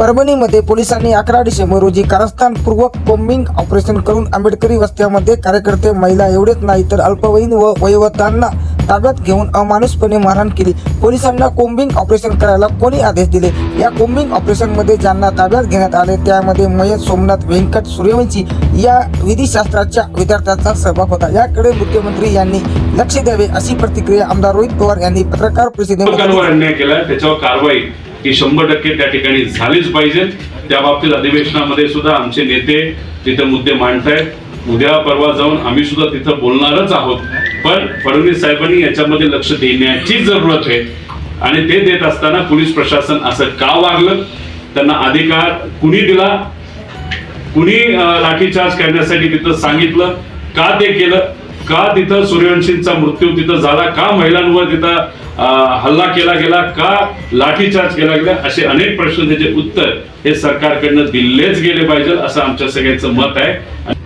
परभणीमध्ये पोलिसांनी अकरा डिसेंबर रोजी कारस्थानपूर्वक कोम्बिंग ऑपरेशन करून आंबेडकरी वस्त्यामध्ये कार्यकर्ते महिला एवढेच नाही तर अल्पवयीन व वयोवृद्धांना ताब्यात घेऊन अमानुषपणे मारहाण केली. पोलिसांना कोम्बिंग ऑपरेशन करायला कोणी आदेश दिले? या कोम्बिंग ऑपरेशनमध्ये ज्यांना ताब्यात घेण्यात आले त्यामध्ये मयत सोमनाथ व्यंकट सूर्यवंशी या विधिशास्त्राच्या विद्यार्थ्यांचा सहभाग होता. याकडे मुख्यमंत्री यांनी लक्ष द्यावे अशी प्रतिक्रिया आमदार रोहित पवार यांनी पत्रकार परिषदेमध्ये ही शंभर टक्के त्या ठिकाणी झालीच पाहिजे. त्या बाबतीत अधिवेशनामध्ये सुद्धा आमचे नेते तिथे मुद्दे मांडतायत. उद्या परवा जाऊन आम्ही सुद्धा तिथं बोलणारच आहोत. पण फडणवीस साहेबांनी याच्यामध्ये लक्ष देण्याची जरूरत आहे. आणि ते देत असताना पोलीस प्रशासन असं का वागलं? त्यांना अधिकार कुणी दिला? कुणी लाठीचार्ज करण्यासाठी तिथं सांगितलं? का ते केलं? का तिथं सूर्यवंशींचा मृत्यू तिथं झाला? का महिलांवर तिथं हल्ला केला गेला? का लाठीचार्ज केला गेला? असे अनेक प्रश्न त्याचे उत्तर हे सरकारकडनं दिलेच गेले पाहिजे असं आमच्या सगळ्यांचं मत आहे.